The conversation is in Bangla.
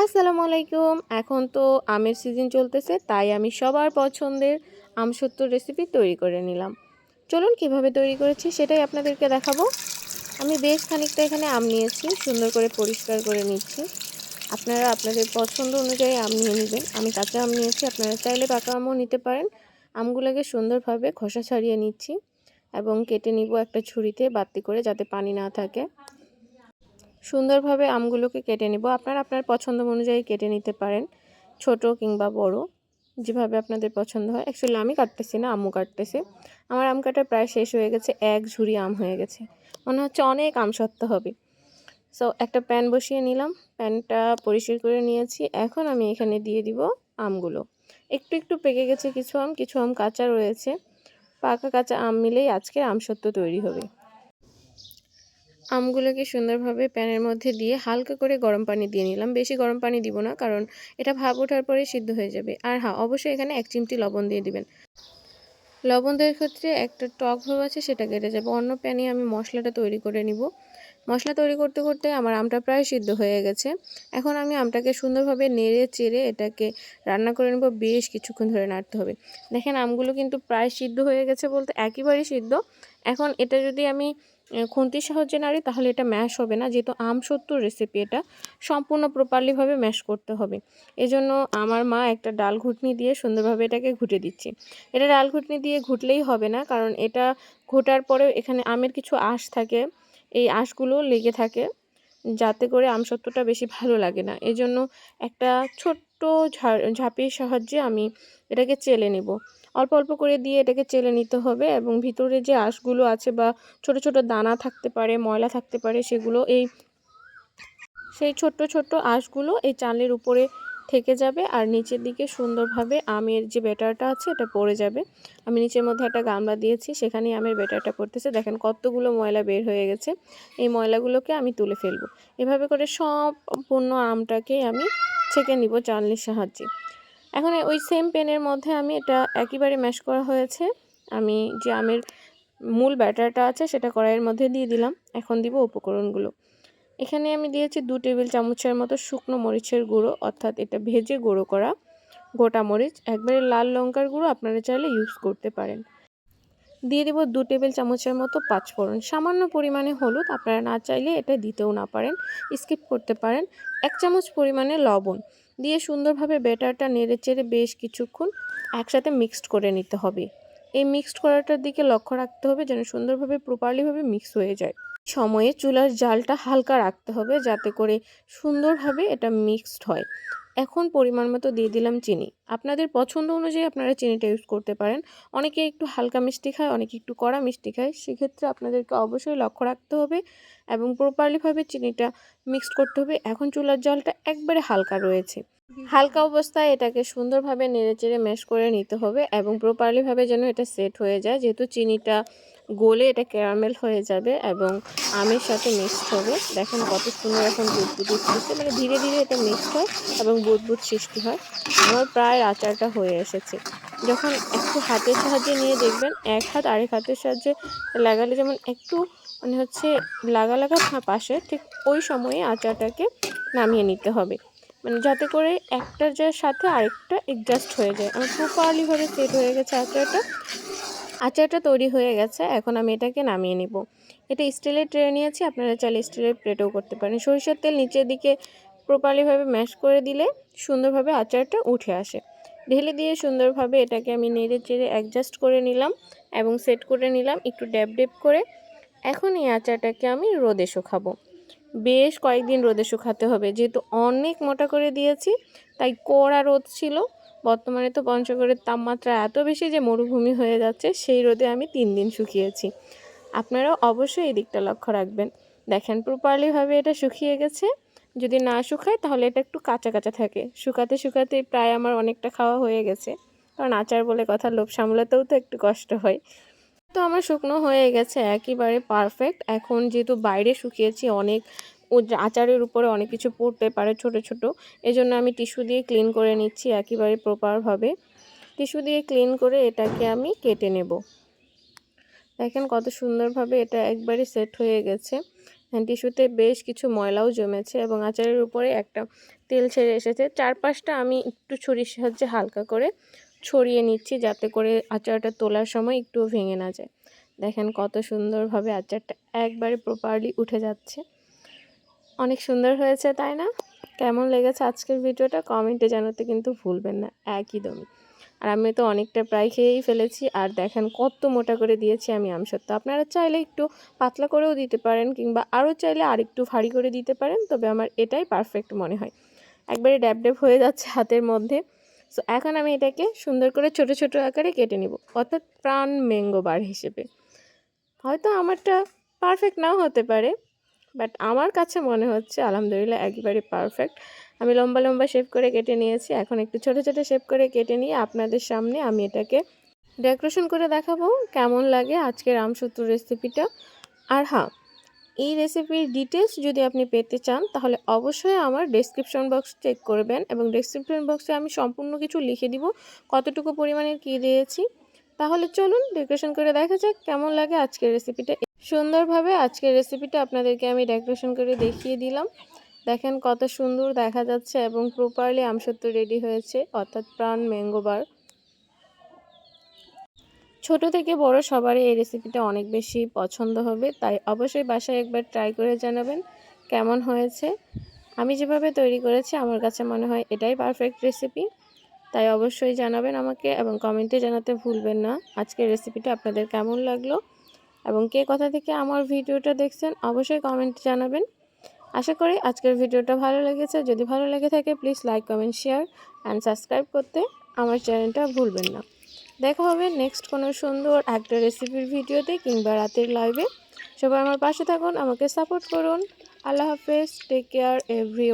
আসসালামু আলাইকুম। এখন তো আমের সিজন চলতেছে, তাই আমি সবার পছন্দের আমসত্ত্ব রেসিপি তৈরি করে নিলাম। চলুন কীভাবে তৈরি করেছি সেটাই আপনাদেরকে দেখাবো। আমি বেশ খানিকটা এখানে আম নিয়েছি, সুন্দর করে পরিষ্কার করে নিচ্ছি। আপনারা আপনাদের পছন্দ অনুযায়ী আম নিয়ে নেবেন। আমি কাঁচা আম নিয়েছি, আপনারা চাইলে পাকা আমও নিতে পারেন। আমগুলোকে সুন্দরভাবে খোসা ছাড়িয়ে নিচ্ছি এবং কেটে নিব একটা ছুরিতে বাতি করে যাতে পানি না থাকে। সুন্দরভাবে আমগুলোকে কেটে নিব। আপনারা আপনার পছন্দ অনুযায়ী কেটে নিতে পারেন, ছোট কিংবা বড়, যেভাবে আপনাদের পছন্দ হয়। অ্যাকচুয়ালি আমি কাটতেছি না, আম্মু কাটতেছে। আমার আম কাটা প্রায় শেষ হয়ে গেছে, এক ঝুড়ি আম হয়ে গেছে। মনে হচ্ছে অনেক আম সত্য হবে। সো একটা প্যান বসিয়ে নিলাম, প্যানটা পরিষ্কার করে নিয়েছি। এখন আমি এখানে দিয়ে দিব আমগুলো। একটু একটু পেকে গেছে কিছু আম কিছু আম কাঁচা রয়েছে। পাকা কাঁচা আম মিলেই আজকে আমসত্ত্ব তৈরি হবে। আমগুলোকে সুন্দরভাবে প্যানের মধ্যে দিয়ে হালকা করে গরম পানি দিয়ে নিলাম। বেশি গরম পানি দিব না, কারণ এটা ভাপ ওঠার পরে সিদ্ধ হয়ে যাবে। আর হ্যাঁ অবশ্যই এখানে এক চিমটি লবণ দিয়ে দিবেন। লবণ দেওয়ার ক্ষেত্রে একটা টক ভাব আছে, সেটা কেটে যাবে। অন্য প্যানে আমি মশলাটা তৈরি করে নিব। মশলা তৈরি করতে করতে আমার আমটা প্রায় সিদ্ধ হয়ে গেছে। এখন আমি আমটাকে সুন্দরভাবে নেড়ে চেড়ে এটাকে রান্না করে নেব। বেশ কিছুক্ষণ ধরে নাড়তে হবে। দেখেন আমগুলো কিন্তু প্রায় সিদ্ধ হয়ে গেছে বলতে একেবারেই সিদ্ধ। এখন এটা যদি আমি খুন্তির সাহায্যে নাড়ি, তাহলে এটা ম্যাশ হবে না। যেহেতু আম সত্তর রেসিপি এটা, সম্পূর্ণ প্রপারলিভাবে ম্যাশ করতে হবে। এজন্য আমার মা একটা ডাল ঘুটনি দিয়ে সুন্দরভাবে এটাকে ঘুটে দিচ্ছে। এটা ডাল ঘুটনি দিয়ে ঘুটলেই হবে না, কারণ এটা ঘোটার পরেও এখানে আমের কিছু আঁশ থাকে। এই আঁশগুলো লেগে থাকে, যাতে করে আমসত্ত্বটা বেশি ভালো লাগে না। এজন্য একটা ছোট্ট ঝাঁপির সাহায্যে আমি এটাকে চেলে নেব। অল্প অল্প করে দিয়ে এটাকে চেলে নিতে হবে এবং ভিতরে যে আঁশগুলো আছে বা ছোট ছোট দানা থাকতে পারে, ময়লা থাকতে পারে, সেগুলো এই, সেই ছোট্ট ছোট্ট আঁশগুলো এই চালের উপরে থেকে যাবে আর নিচের দিকে সুন্দরভাবে আমের যে ব্যাটারটা আছে এটা পড়ে যাবে। আমি নিচের মধ্যে একটা গামলা দিয়েছি সেখানে আমের ব্যাটারটা পড়তেছে। দেখেন কতগুলো ময়লা বের হয়ে গেছে। এই ময়লাগুলোকে আমি তুলে ফেলব। এভাবে করে সম্পূর্ণ আমটাকে আমি ছেঁকে নিব চালনির সাহায্যে। এখন ওই সেম পেনের মধ্যে আমি এটা একেবারে ম্যাশ করা হয়েছে। আমি যে আমের মূল ব্যাটারটা আছে সেটা কড়াইয়ের মধ্যে দিয়ে দিলাম। এখন দিব উপকরণগুলো। এখানে আমি দিয়েছি দু টেবিল চামচের মতো শুকনো মরিচের গুঁড়ো, অর্থাৎ এটা ভেজে গুঁড়ো করা গোটা মরিচ। একবারে লাল লঙ্কার গুঁড়ো আপনারা চাইলে ইউজ করতে পারেন। দিয়ে দেবো দু টেবিল চামচের মতো পাঁচফোড়ন। সামান্য পরিমাণে হলুদ আপনারা না চাইলে এটা দিতেও না পারেন, স্কিপ করতে পারেন। এক চামচ পরিমাণে লবণ দিয়ে সুন্দরভাবে ব্যাটারটা নেড়ে চেড়ে বেশ কিছুক্ষণ একসাথে মিক্সড করে নিতে হবে। এই মিক্সড করাটার দিকে লক্ষ্য রাখতে হবে যেন সুন্দরভাবে প্রপারলিভাবে মিক্স হয়ে যায়। সময়ে চুলার জালটা হালকা রাখতে হবে যাতে করে সুন্দরভাবে এটা মিক্সড হয়। এখন পরিমাণ মতো দিয়ে দিলাম চিনি। আপনাদের পছন্দ অনুযায়ী আপনারা চিনিটা ইউজ করতে পারেন। অনেকে একটু হালকা মিষ্টি খায়, অনেকে একটু কড়া মিষ্টি খায়। সেক্ষেত্রে আপনাদেরকে অবশ্যই লক্ষ্য রাখতে হবে এবং প্রপারলিভাবে চিনিটা মিক্সড করতে হবে। এখন চুলার জলটা একবারে হালকা রয়েছে। হালকা অবস্থায় এটাকে সুন্দরভাবে নেড়েচেড়ে ম্যাশ করে নিতে হবে এবং প্রপারলিভাবে যেন এটা সেট হয়ে যায়। যেহেতু চিনিটা গলে এটা ক্যারামেল হয়ে যাবে এবং আমের সাথে মিক্সড হবে। দেখেন কত সুন্দর এখন বুদবুদ উঠতেছে মানে ধীরে ধীরে এটা মিক্সড হয় এবং বুদবুদ সৃষ্টি হয়। আমার প্রায় আচারটা হয়ে এসেছে। যখন একটু হাতের সাহায্যে নিয়ে দেখবেন, এক হাত আরেক হাতের সাহায্যে লাগালে যেমন একটু মানে হচ্ছে লাগা লাগা পাশে ঠিক ওই সময়ে আচারটাকে নামিয়ে নিতে হবে। মানে যাতে করে একটার যার সাথে আরেকটা অ্যাডজাস্ট হয়ে যায়। আমার প্রপারলিভাবে সেট হয়ে গেছে আচারটা। আচারটা তৈরি হয়ে গেছে, এখন আমি এটাকে নামিয়ে নিব। এটা স্টিলের ট্রে নিয়েছি, আপনারা চাইলে স্টিলের প্লেটেও করতে পারেন। সরিষার তেল নিচের দিকে প্রপারলিভাবে ম্যাশ করে দিলে সুন্দরভাবে আচারটা উঠে আসে। ঢেলে দিয়ে সুন্দরভাবে এটাকে আমি নেড়ে চেড়ে অ্যাডজাস্ট করে নিলাম এবং সেট করে নিলাম, একটু ড্যাব ড্যাব করে। এখন এই আচারটাকে আমি রোদে শুকাবো বেশ কয়েকদিন রোদে শুকাতে হবে। যেহেতু অনেক মোটা করে দিয়েছি, তাই কড়া রোদ ছিল। বর্তমানে তো পঞ্চগড়ের তাপমাত্রা এত বেশি যে মরুভূমি হয়ে যাচ্ছে, সেই রোদে আমি তিন দিন শুকিয়েছি। আপনারাও অবশ্যই এই দিকটা লক্ষ্য রাখবেন। দেখেন প্রপারলিভাবে এটা শুকিয়ে গেছে। যদি না শুকায়, তাহলে এটা একটু কাঁচা কাঁচা থাকে। শুকাতে শুকাতে প্রায় আমার অনেকটা খাওয়া হয়ে গেছে। কারণ আচার বলে কথা, লোভ সামলাতেও তো একটু কষ্ট হয়। তো আমার শুকনো হয়ে গেছে, একেবারে পারফেক্ট এখন যেহেতু বাইরে শুকিয়েছি, অনেক আচারের উপরে অনেক কিছু পড়তে পারে ছোট ছোট, এজন্য আমি টিস্যু দিয়ে ক্লিন করে নিচ্ছি একেবারে প্রপারভাবে টিস্যু দিয়ে ক্লিন করে এটাকে আমি কেটে নেব। দেখেন কত সুন্দরভাবে এটা একবারে সেট হয়ে গেছে। টিস্যুতে বেশ কিছু ময়লাও জমেছে এবং আচারের উপরে একটা তেল ছেড়ে এসেছে। চারপাশটা আমি একটু ছুরির সাহায্যে হালকা করে ছড়িয়ে নিচ্ছি যাতে করে আচারটা তোলার সময় একটুও ভেঙে না যায়। দেখেন কত সুন্দরভাবে আচারটা একবারে প্রপারলি উঠে যাচ্ছে। অনেক সুন্দর হয়েছে, তাই না? কেমন লেগেছে আজকের ভিডিওটা? কমেন্টে জানাতে কিন্তু ভুলবেন না একই দমই আর আমি তো অনেকটা প্রায় খেয়েই ফেলেছি, আর দেখেন কত মোটা করে দিয়েছি আমি আমসত্ব আপনারা চাইলে একটু পাতলা করেও দিতে পারেন, কিংবা আরও চাইলে আর একটু ভারী করে দিতে পারেন, তবে আমার এটাই পারফেক্ট মনে হয়। একবারে ড্যাব ড্যাব হয়ে যাচ্ছে হাতের মধ্যে। সো এখন আমি এটাকে সুন্দর করে ছোট ছোট আকারে কেটে নিব। অর্থাৎ প্রাণ ম্যাঙ্গো বার হিসেবে। হয়তো আমারটা পারফেক্ট নাও হতে পারে বাট আমার কাছে মনে হচ্ছে আলহামদুলিল্লাহ একেবারে পারফেক্ট আমি লম্বা লম্বা শেপ করে কেটে নিয়েছি। এখন একটু ছোট ছোট শেপ করে কেটে নিয়ে আপনাদের সামনে আমি এটাকে ডেকোরেশন করে দেখাবো। কেমন লাগে আজকের আমসত্তু রেসিপিটা আর হ্যাঁ এই রেসিপির ডিটেলস যদি আপনি পেতে চান, তাহলে অবশ্যই আমার ডেসক্রিপশন বক্স চেক করবেন এবং ডেসক্রিপশন বক্সে আমি সম্পূর্ণ কিছু লিখে দিব। কতটুকু পরিমাণের কী দিয়েছি? তাহলে চলুন ডেকোরেশন করে দেখা যাক কেমন লাগে আজকের রেসিপিটা সুন্দরভাবে আজকের রেসিপিটা আপনাদেরকে আমি ডেকোরেশন করে দেখিয়ে দিলাম। দেখেন কত সুন্দর দেখা যাচ্ছে এবং প্রপারলি আমসত্ব রেডি হয়েছে, অর্থাৎ প্রাণ ম্যাঙ্গো বার ছোট থেকে বড় সবারই এই রেসিপিটা অনেক বেশি পছন্দ হবে। তাই অবশ্যই বাসায় একবার ট্রাই করে জানাবেন কেমন হয়েছে। আমি যেভাবে তৈরি করেছি, আমার কাছে মনে হয় এটাই পারফেক্ট রেসিপি তাই অবশ্যই জানাবেন আমাকে এবং কমেন্টে জানাতে ভুলবেন না আজকের রেসিপিটা আপনাদের কেমন লাগল এবং কে কথা থেকে আমার ভিডিওটা দেখছেন অবশ্যই কমেন্ট জানাবেন। আশা করি আজকের ভিডিওটা ভালো লেগেছে। যদি ভালো লেগে থাকে please like comment share and subscribe করতে আমার চ্যানেলটা ভুলবেন না। দেখা হবে নেক্সট কোনো সুন্দর একটা রেসিপির ভিডিওতে কিংবা রাতের লাইভে সবাই আমার পাশে থাকুন, আমাকে সাপোর্ট করুন। আল্লাহ হাফেজ টেক কেয়ার এভরি